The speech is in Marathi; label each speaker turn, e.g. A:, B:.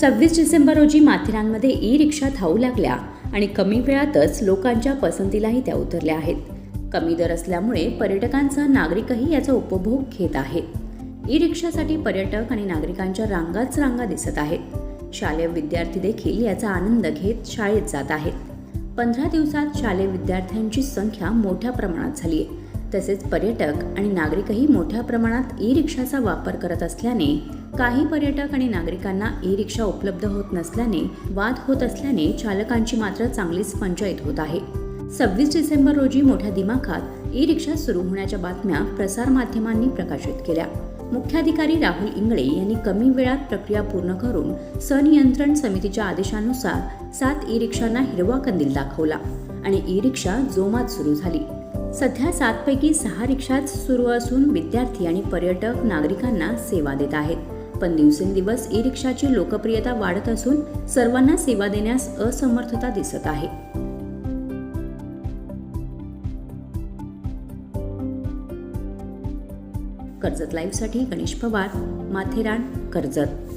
A: सव्वीस डिसेंबर रोजी माथेरानमध्ये ई रिक्षा धावू लागल्या आणि कमी वेळातच लोकांच्या पसंतीलाही त्या उतरल्या आहेत. कमी दर असल्यामुळे पर्यटकांसह नागरिकही याचा उपभोग घेत आहेत. ई रिक्षासाठी पर्यटक आणि नागरिकांच्या रांगाच रांगा दिसत आहेत. शालेय विद्यार्थी देखील याचा आनंद घेत शाळेत जात आहेत. पंधरा दिवसात शालेय विद्यार्थ्यांची संख्या मोठ्या प्रमाणात झाली आहे तसेच पर्यटक आणि नागरिकही मोठ्या प्रमाणात ई रिक्षाचा वापर करत असल्याने काही पर्यटक आणि नागरिकांना ई रिक्षा उपलब्ध होत नसल्याने वाद होत असल्याने चालकांची मात्र चांगलीच पंचायत होत आहे. सव्वीस डिसेंबर रोजी मोठ्या दिमाखात ई रिक्षा सुरू होण्याच्या बातम्या प्रसारमाध्यमांनी प्रकाशित केल्या. मुख्याधिकारी राहुल इंगळे यांनी कमी वेळात प्रक्रिया पूर्ण करून सनियंत्रण समितीच्या आदेशानुसार सात ई रिक्षांना हिरवा कंदील दाखवला आणि ई रिक्षा जोमात सुरू झाली. सध्या सातपैकी सहा रिक्षाच सुरू असून विद्यार्थी आणि पर्यटक नागरिकांना सेवा देत आहेत. पण दिवसेंदिवस ई रिक्षाची लोकप्रियता वाढत असून सर्वांना सेवा देण्यास असमर्थता दिसत आहे. कर्जत लाईव्हसाठी गणेश पवार माथेरान कर्जत.